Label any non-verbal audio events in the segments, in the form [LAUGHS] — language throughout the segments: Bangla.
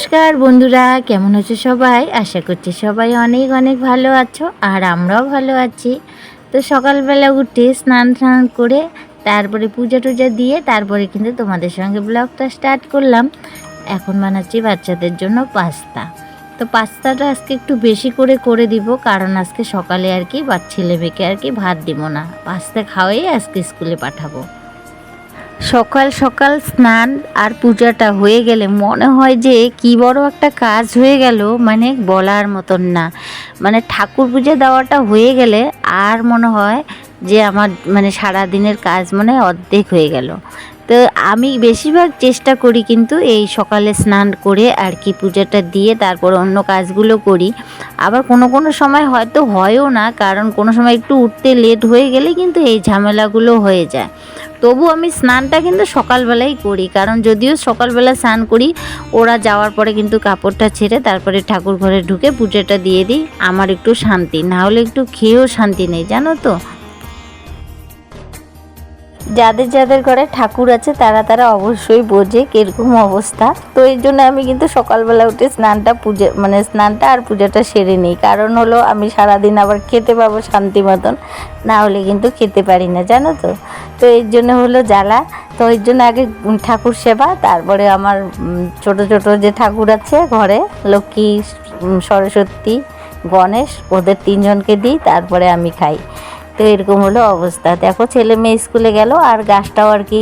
নমস্কার বন্ধুরা, কেমন আছো সবাই? আশা করছি সবাই অনেক অনেক ভালো আছো আর আমরাও ভালো আছি। তো সকালবেলা উঠে স্নান টান করে তারপরে পূজা টুজা দিয়ে তারপরে কিন্তু তোমাদের সঙ্গে ব্লগটা স্টার্ট করলাম। এখন বানাচ্ছি বাচ্চাদের জন্য পাস্তা। তো পাস্তাটা আজকে একটু বেশি করে করে দিব, কারণ আজকে সকালে আর কি বা ছেলে মেয়েকে আর কি ভাত দিব না। পাস্তা খাওয়াই আজকে স্কুলে পাঠাবো। সকাল সকাল স্নান আর পূজাটা হয়ে গেলে মনে হয় যে কি বড় একটা কাজ হয়ে গেল মানে বলার মতন না। মানে ঠাকুর পূজা দেওয়াটা হয়ে গেলে আর মনে হয় যে আমার মানে সারা দিনের কাজ মানে অর্ধেক হয়ে গেল। তো আমি বেশিরভাগ চেষ্টা করি কিন্তু এই সকালে স্নান করে আর কি পূজাটা দিয়ে তারপর অন্য কাজগুলো করি। আবার কোনো কোনো সময় হয়তো হয়ও না, কারণ কোনো সময় একটু উঠতে লেট হয়ে গেলে কিন্তু এই ঝামেলাগুলো হয়ে যায়। তবু আমি স্নানটা কিন্তু সকালবেলাই করি, কারণ যদিও সকালবেলা স্নান করি, ওরা যাওয়ার পরে কিন্তু কাপড়টা ছেড়ে তারপরে ঠাকুর ঘরে ঢুকে পূজাটা দিয়ে দিই, আমার একটু শান্তি। না হলে একটু খেয়েও শান্তি নেই, জানো তো? যাদের যাদের ঘরে ঠাকুর আছে, তারা তারা অবশ্যই বোঝে কীরকম অবস্থা। তো এই জন্য আমি কিন্তু সকালবেলা উঠে স্নানটা পুজো মানে স্নানটা আর পূজাটা সেরে নিই। কারণ হলো আমি সারাদিন আবার খেতে পাবো শান্তি মতন না হলে কিন্তু খেতে পারি না, জানো তো? তো এর জন্য হলো জ্বালা। তো এর জন্য আগে ঠাকুর সেবা, তারপরে আমার ছোট ছোট যে ঠাকুর আছে ঘরে, লক্ষ্মী সরস্বতী, গণেশ, ওদের তিনজনকে দিই, তারপরে আমি খাই। তো এরকম হলো অবস্থা। দেখো ছেলে মেয়ে স্কুলে গেল আর গাছটাও আর কি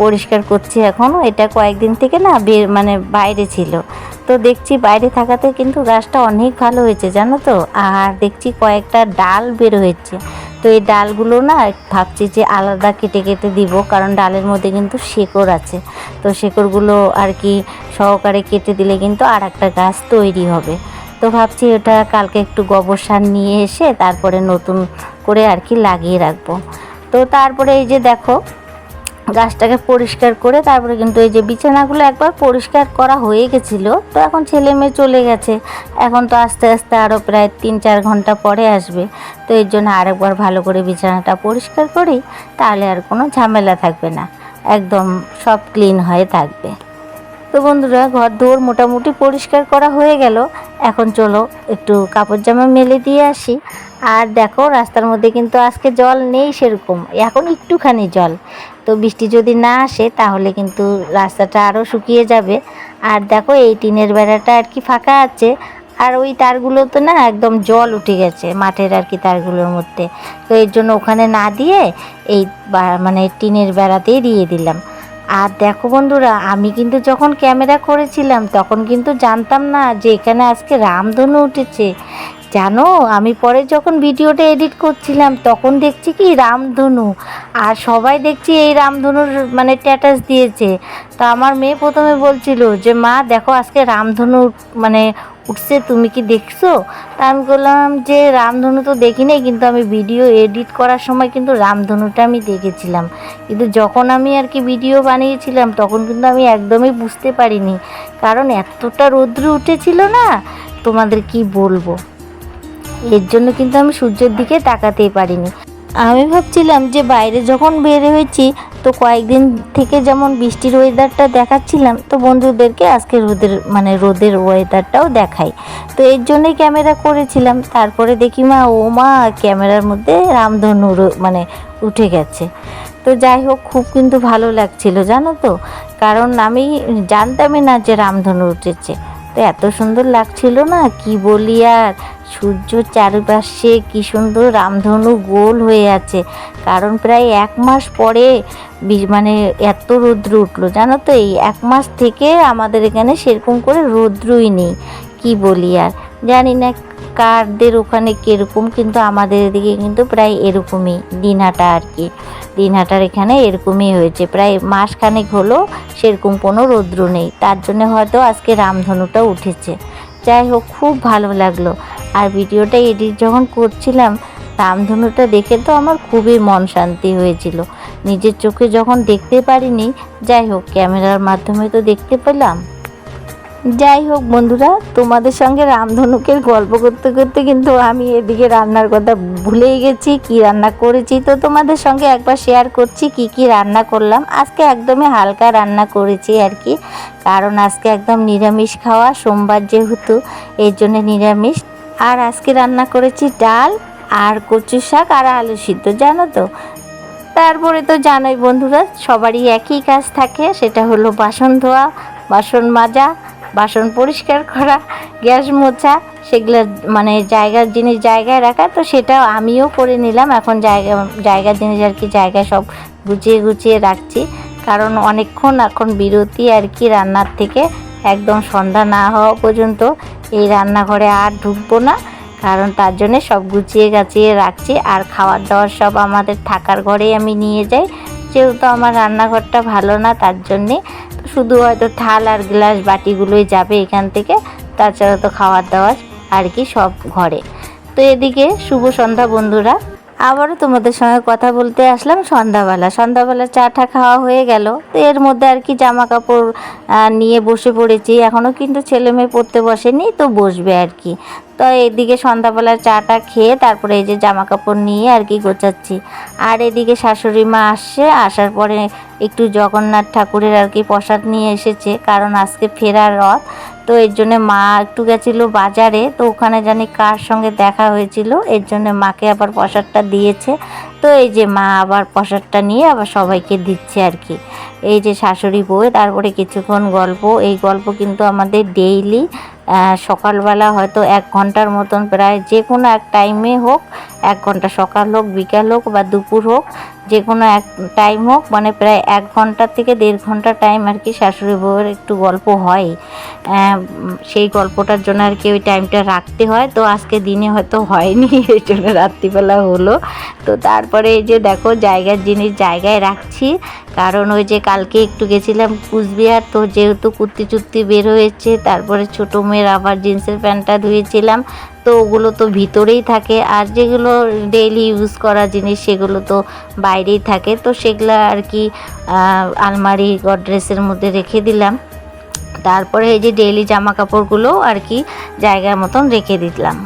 পরিষ্কার করছি এখনও। এটা কয়েকদিন থেকে না মানে বাইরে ছিল। তো দেখছি বাইরে থাকাতে কিন্তু গাছটা অনেক ভালো হয়েছে, জানো তো? আর দেখছি কয়েকটা ডাল বের হয়েছে। তো এই ডালগুলো না ভাবছি যে আলাদা কেটে কেটে দিব, কারণ ডালের মধ্যে কিন্তু শেকড় আছে। তো শেকড়গুলো আর কি সহকারে কেটে দিলে কিন্তু আর একটা গাছ তৈরি হবে। তো ভাবছি ওটা কালকে একটু গোবর সার নিয়ে এসে তারপরে নতুন করে আর কি লাগিয়ে রাখব। তো তারপরে এই যে দেখো, গাছটাকে পরিষ্কার করে তারপরে কিন্তু এই যে বিছানাগুলো একবার পরিষ্কার করা হয়ে গেছিল, তো এখন ছেলে মেয়ে চলে গেছে। এখন তো আস্তে আস্তে আরও প্রায় তিন চার ঘণ্টা পরে আসবে। তো এর জন্য আরেকবার ভালো করে বিছানাটা পরিষ্কার করি, তাহলে আর কোনো ঝামেলা থাকবে না। একদম সব ক্লিন হয়ে থাকবে। তো বন্ধুরা, ঘর দৌড় মোটামুটি পরিষ্কার করা হয়ে গেল। এখন চলো একটু কাপড় জামা মেলে দিয়ে আসি। আর দেখো, রাস্তার মধ্যে কিন্তু আজকে জল নেই সেরকম, এখন একটুখানি জল। তো বৃষ্টি যদি না আসে, তাহলে কিন্তু রাস্তাটা আরও শুকিয়ে যাবে। আর দেখো, এই টিনের বেড়াটা আর কি ফাঁকা আছে। আর ওই তারগুলো তো না, একদম জল উঠে গেছে, মাঠের আর কি তারগুলোর মধ্যে। তো এর জন্য ওখানে না দিয়ে, এই মানে টিনের বেড়াতেই দিয়ে দিলাম। আর দেখো বন্ধুরা, আমি কিন্তু যখন ক্যামেরা করেছিলাম, তখন কিন্তু জানতাম না যে এখানে আজকে রামধনু উঠেছে। জানো, আমি পরে যখন ভিডিওটা এডিট করছিলাম, তখন দেখছি কি রামধনু। আর সবাই দেখছি এই রামধনুর মানে স্ট্যাটাস দিয়েছে। তো আমার মেয়ে প্রথমে বলছিল যে, মা, দেখো আজকে রামধনু মানে উঠছে, তুমি কি দেখছ? তা আমি বললাম যে, রামধনু তো দেখিনি, কিন্তু আমি ভিডিও এডিট করার সময় কিন্তু রামধনুটা আমি দেখেছিলাম। কিন্তু যখন আমি আর কি ভিডিও বানিয়েছিলাম, তখন কিন্তু আমি একদমই বুঝতে পারিনি। কারণ এতটা রৌদ্র উঠেছিল না, তোমাদের কি বলব? এর জন্য কিন্তু আমি সূর্যের দিকে তাকাতেই পারিনি। আমি ভাবছিলাম যে বাইরে যখন বের হয়েছি, তো কয়েকদিন থেকে যেমন বৃষ্টির ওয়েদারটা দেখাচ্ছিলাম, তো বন্ধুদেরকে আজকে রোদের মানে রোদের ওয়েদারটাও দেখাই। তো এর জন্যই ক্যামেরা করেছিলাম, তারপরে দেখি মা, ও মা ক্যামেরার মধ্যে রামধনু মানে উঠে গেছে। তো যাই হোক, খুব কিন্তু ভালো লাগছিল, জানো তো? কারণ আমি জানতামই না যে রামধনু উঠেছে। তো এত সুন্দর লাগছিল না? কি বলি আর? সূর্য চারিপাশে কি সুন্দর রামধনু গোল হয়ে আছে। কারণ প্রায় এক মাস পরে মানে এত রৌদ্র উঠল। জানো তো, এই এক মাস থেকে আমাদের এখানে সেরকম করে রৌদ্রই নেই। কি বলি আর? জানি না কারদের ওখানে কীরকম, কিন্তু আমাদের এদিকে কিন্তু প্রায় এরকমই। দিনহাটা আর কি। দিনহাটার এখানে এরকমই হয়েছে। প্রায় মাসখানেক হলো সেরকম কোনো রৌদ্র নেই। তার জন্য হয়তো আজকে রামধনুটা উঠেছে। যাই হোক, খুব ভালো লাগল। আর ভিডিওটা এডিট যখন করছিলাম, রামধনুটা দেখে তো আমার খুবই মন শান্তি হয়েছিল। নিজের চোখে যখন দেখতে পারিনি, যাই হোক, ক্যামেরার মাধ্যমে তো দেখতে পেলাম। যাই হোক বন্ধুরা, তোমাদের সঙ্গে রামধনুকের গল্প করতে করতে কিন্তু আমি এদিকে রান্নার কথা ভুলেই গেছি, কি রান্না করেছি তো তোমাদের সঙ্গে একবার শেয়ার করছি, কি কি রান্না করলাম। আজকে একদমই হালকা রান্না করেছি আর কি, কারণ আজকে একদম নিরামিষ খাওয়া, সোমবার যেহেতু, এর জন্য নিরামিষ। আর আজকে রান্না করেছি ডাল আর কচু শাক আর আলু সিদ্ধ, জানো তো? তারপরে তো জানোই বন্ধুরা, সবারই একই কাজ থাকে, সেটা হলো বাসন ধোয়া, বাসন মাজা, বাসন পরিষ্কার করা, গ্যাস মোছা, সেগুলো মানে জায়গার জিনিস জায়গায় রাখা, তো সেটা আমিও করে নিলাম। এখন জায়গা জায়গার জিনিস আর কি জায়গায় সব গুছিয়ে গুছিয়ে রাখছি। কারণ অনেকক্ষণ এখন বিরতি আর কি রান্নার থেকে, একদম সন্ধ্যা না হওয়া পর্যন্ত। এই রান্নাঘরে আর ঢুকবো না, কারণ তার জন্যে সব গুছিয়ে গাছিয়ে রাখছি। আর খাওয়ার দাওয়ার সব আমাদের থাকার ঘরেই আমি নিয়ে যাই। যেহেতু আমার রান্নাঘরটা ভালো না, তার জন্যে শুধু হয়তো থাল আর গ্লাস বাটিগুলোই যাবে এখান থেকে। তাছাড়া তো খাওয়ার দাওয়ার আর কি সব ঘরে। তো এদিকে শুভ সন্ধ্যা বন্ধুরা। আবারও তোমাদের সঙ্গে কথা বলতে আসলাম সন্ধ্যাবেলা। সন্ধ্যাবেলা চাটা খাওয়া হয়ে গেল। তো এর মধ্যে আর কি জামা কাপড় নিয়ে বসে পড়েছি। এখনও কিন্তু ছেলে মেয়ে পড়তে বসেনি, তো বসবে আর কি। তো এদিকে সন্ধ্যাবেলা চাটা খেয়ে তারপরে এই যে জামা কাপড় নিয়ে আর কি গোছাচ্ছি। আর এদিকে শাশুড়ি মা আসছে, আসার পরে একটু জগন্নাথ ঠাকুরের আর কি প্রসাদ নিয়ে এসেছে। কারণ আজকে ফেরার রথ। তো এর জন্য মা একটু গেছিল বাজারে, তো ওখানে জানি কার সঙ্গে দেখা হয়েছিল, এর জন্য মাকে আবার প্রসাদটা দিয়েছে। তো এই যে মা আবার প্রসাদটা নিয়ে আবার সবাইকে দিচ্ছে আর কি। এই যে শাশুড়ি বউ, তারপরে কিছুক্ষণ গল্প। এই গল্প কিন্তু আমাদের ডেইলি সকালবেলা হয়তো এক ঘণ্টার মতন প্রায় যে কোনো এক টাইমে হোক, এক ঘণ্টা সকাল হোক, বিকাল হোক বা দুপুর হোক, যে কোনো এক টাইম হোক মানে প্রায় এক ঘণ্টা থেকে দেড় ঘণ্টা টাইম আর কি শাশুড়ি বউয়ের একটু গল্প হয়। সেই গল্পটার জন্য আর কি ওই টাইমটা রাখতে হয়। তো আজকে দিনে হয়তো হয়নি, [LAUGHS] এই জন্য রাত্রিবেলা হলো। তো তারপরে এই যে দেখো, জায়গার জিনিস জায়গায় রাখছি। কারণ ওই যে কালকে একটু গেছিলাম কুচবিহার, তো যেহেতু কুর্তি চুর্তি বের হয়েছে, তারপরে ছোটো মেয়ের আবার জিন্সের প্যান্টটা ধুয়েছিলাম। তো ওগুলো তো ভিতরেই থাকে। আর যেগুলো ডেইলি ইউজ করা জিনিস, সেগুলো তো বাইরেই থাকে। তো সেগুলো আর কি আলমারি, গডরেজের মধ্যে রেখে দিলাম। তারপরে এই যে ডেইলি জামা কাপড়গুলো আর কি জায়গার মতন রেখে দিলাম।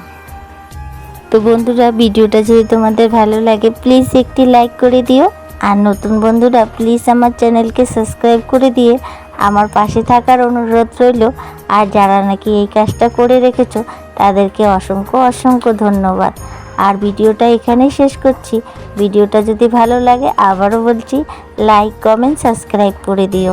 তো বন্ধুরা, ভিডিওটা যদি তোমাদের ভালো লাগে প্লিজ একটি লাইক করে দিও। আর নতুন বন্ধুরা প্লিজ আমার চ্যানেলকে সাবস্ক্রাইব করে দিয়ে আমার পাশে থাকার অনুরোধ রইল। আর যারা নাকি এই কাজটা করে রেখেছো, তাদেরকে অসংখ্য অসংখ্য ধন্যবাদ। আর ভিডিওটা এখানেই শেষ করছি। ভিডিওটা যদি ভালো লাগে, আবারও বলছি লাইক কমেন্ট সাবস্ক্রাইব করে দিও।